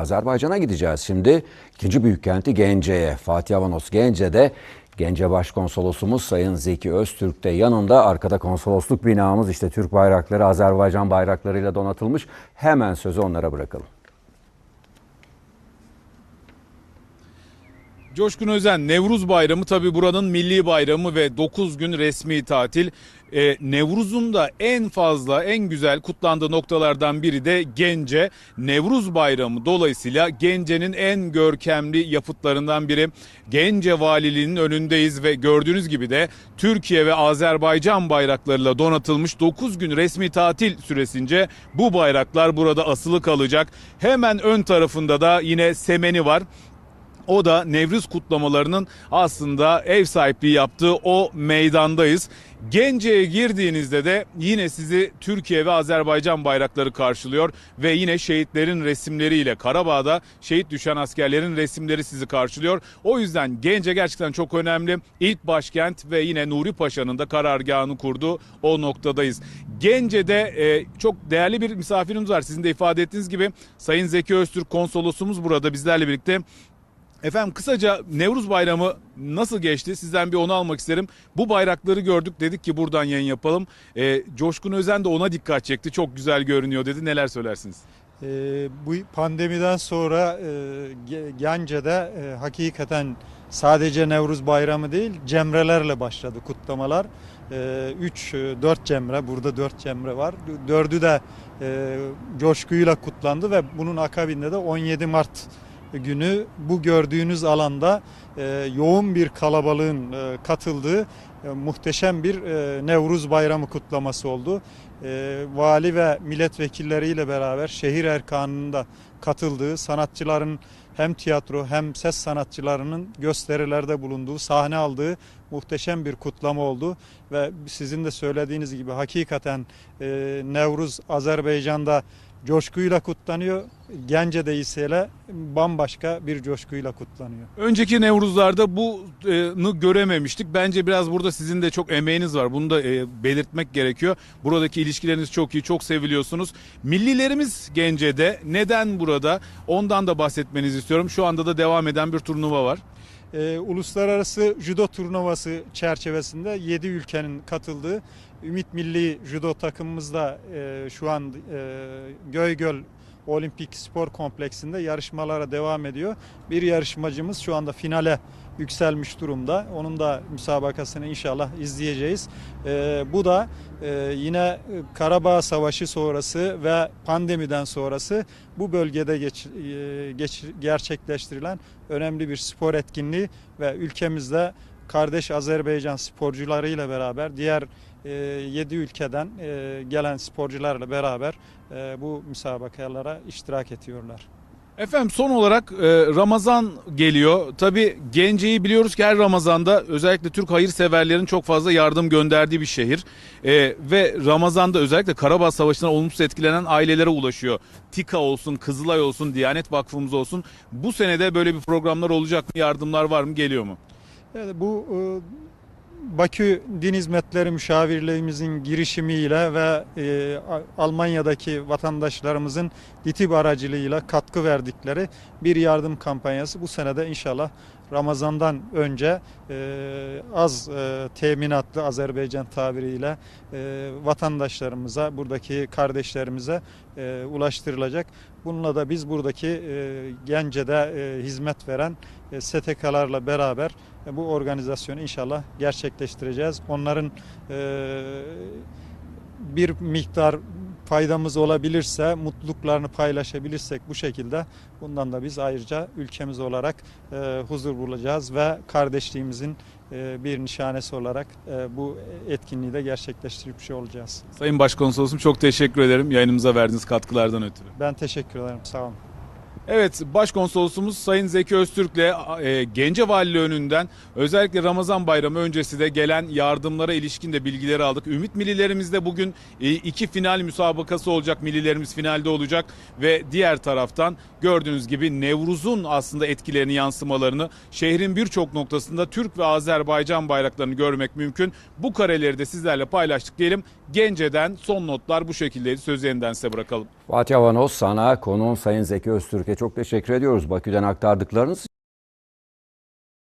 Azerbaycan'a gideceğiz şimdi. İkinci büyük kenti Gence'ye. Fatih Avanos Gence'de Gence Başkonsolosumuz Sayın Zeki Öztürk de yanında. Arkada konsolosluk binamız işte Türk bayrakları Azerbaycan bayraklarıyla donatılmış. Hemen sözü onlara bırakalım. Coşkun Özen, Nevruz Bayramı tabi buranın milli bayramı ve 9 gün resmi tatil. Ee, Nevruz'un da en fazla, en güzel kutlandığı noktalardan biri de Gence. Nevruz Bayramı dolayısıyla Gence'nin en görkemli yapıtlarından biri. Gence Valiliğinin önündeyiz ve gördüğünüz gibi de Türkiye ve Azerbaycan bayraklarıyla donatılmış 9 gün resmi tatil süresince bu bayraklar burada asılı kalacak. Hemen ön tarafında da yine semeni var. O da Nevruz kutlamalarının aslında ev sahipliği yaptığı o meydandayız. Gence'ye girdiğinizde de yine sizi Türkiye ve Azerbaycan bayrakları karşılıyor ve yine şehitlerin resimleriyle Karabağ'da şehit düşen askerlerin resimleri sizi karşılıyor. O yüzden Gence gerçekten çok önemli. İlk başkent ve yine Nuri Paşa'nın da karargahını kurduğu o noktadayız. Gence'de e, çok değerli bir misafirimiz var. Sizin de ifade ettiğiniz gibi Sayın Zeki Öztürk konsolosumuz burada bizlerle birlikte. Efendim kısaca Nevruz Bayramı nasıl geçti? Sizden bir onu almak isterim. Bu bayrakları gördük dedik ki buradan yayın yapalım. Ee, Coşkun Özen de ona dikkat çekti. Çok güzel görünüyor dedi. Neler söylersiniz? Ee, bu pandemiden sonra e, Ge- Gence'de e, hakikaten sadece Nevruz Bayramı değil cemrelerle başladı kutlamalar. 3-4 cemre burada 4 cemre var. Dördü de e, coşkuyla kutlandı ve bunun akabinde de 17 Mart günü bu gördüğünüz alanda e, yoğun bir kalabalığın e, katıldığı e, muhteşem bir e, Nevruz Bayramı kutlaması oldu. E, vali ve milletvekilleriyle beraber şehir erkanının da katıldığı sanatçıların hem tiyatro hem ses sanatçılarının gösterilerde bulunduğu, sahne aldığı muhteşem bir kutlama oldu. Ve sizin de söylediğiniz gibi hakikaten e, Nevruz Azerbaycan'da coşkuyla kutlanıyor. Gence'de ise bambaşka bir coşkuyla kutlanıyor. Önceki Nevruzlarda bunu görememiştik. Bence biraz burada sizin de çok emeğiniz var. Bunu da e, belirtmek gerekiyor. Buradaki ilişkileriniz çok iyi, çok seviliyorsunuz. Millilerimiz Gence'de. Neden burada? Ondan da bahsetmenizi istiyorum. Şu anda da devam eden bir turnuva var. Ee, uluslararası judo turnuvası çerçevesinde 7 ülkenin katıldığı Ümit Milli Judo takımımızda e, şu an e, Göygöl Olimpik Spor Kompleksinde yarışmalara devam ediyor. Bir yarışmacımız şu anda finale yükselmiş durumda. Onun da müsabakasını inşallah izleyeceğiz. Ee, bu da e, yine Karabağ Savaşı sonrası ve pandemiden sonrası bu bölgede geç, e, geç, gerçekleştirilen önemli bir spor etkinliği ve ülkemizde kardeş Azerbaycan sporcularıyla beraber diğer 7 ülkeden e, gelen sporcularla beraber e, bu müsabakalara iştirak ediyorlar. Efendim son olarak e, Ramazan geliyor. Tabi Gence'yi biliyoruz ki her Ramazan'da özellikle Türk hayırseverlerin çok fazla yardım gönderdiği bir şehir. E, ve Ramazan'da özellikle Karabağ Savaşı'ndan olumsuz etkilenen ailelere ulaşıyor. TİKA olsun, Kızılay olsun, Diyanet Vakfımız olsun. Bu senede böyle bir programlar olacak mı? Yardımlar var mı? Geliyor mu? Evet, bu e, Bakü Din Hizmetleri Müşavirliğimizin girişimiyle ve e, Almanya'daki vatandaşlarımızın DİTİB aracılığıyla katkı verdikleri bir yardım kampanyası. Bu senede inşallah Ramazan'dan önce e, az e, teminatlı Azerbaycan tabiriyle e, vatandaşlarımıza, buradaki kardeşlerimize e, ulaştırılacak. Bununla da biz buradaki e, Gence'de e, hizmet veren e, STK'larla beraber e, bu organizasyonu inşallah gerçekleştireceğiz. Onların e, bir miktar faydamız olabilirse, mutluluklarını paylaşabilirsek bu şekilde bundan da biz ayrıca ülkemiz olarak e, huzur bulacağız ve kardeşliğimizin e, bir nişanesi olarak e, bu etkinliği de gerçekleştirmiş olacağız. Sayın Başkonsolosum çok teşekkür ederim yayınımıza verdiğiniz katkılardan ötürü. Ben teşekkür ederim. Sağ olun. Evet, Başkonsolosumuz Sayın Zeki Öztürk'le e, Gence Valiliği önünden özellikle Ramazan Bayramı öncesi de gelen yardımlara ilişkin de bilgileri aldık. Ümit Millilerimizde bugün e, iki final müsabakası olacak. Millilerimiz finalde olacak ve diğer taraftan gördüğünüz gibi Nevruz'un aslında etkilerini yansımalarını şehrin birçok noktasında Türk ve Azerbaycan bayraklarını görmek mümkün. Bu kareleri de sizlerle paylaştık diyelim. Gence'den son notlar bu şekildeydi. Söz yeniden size bırakalım. Fatih Avanos sana konuğun Sayın Zeki Öztürk'e çok teşekkür ediyoruz Bakü'den aktardıklarınız.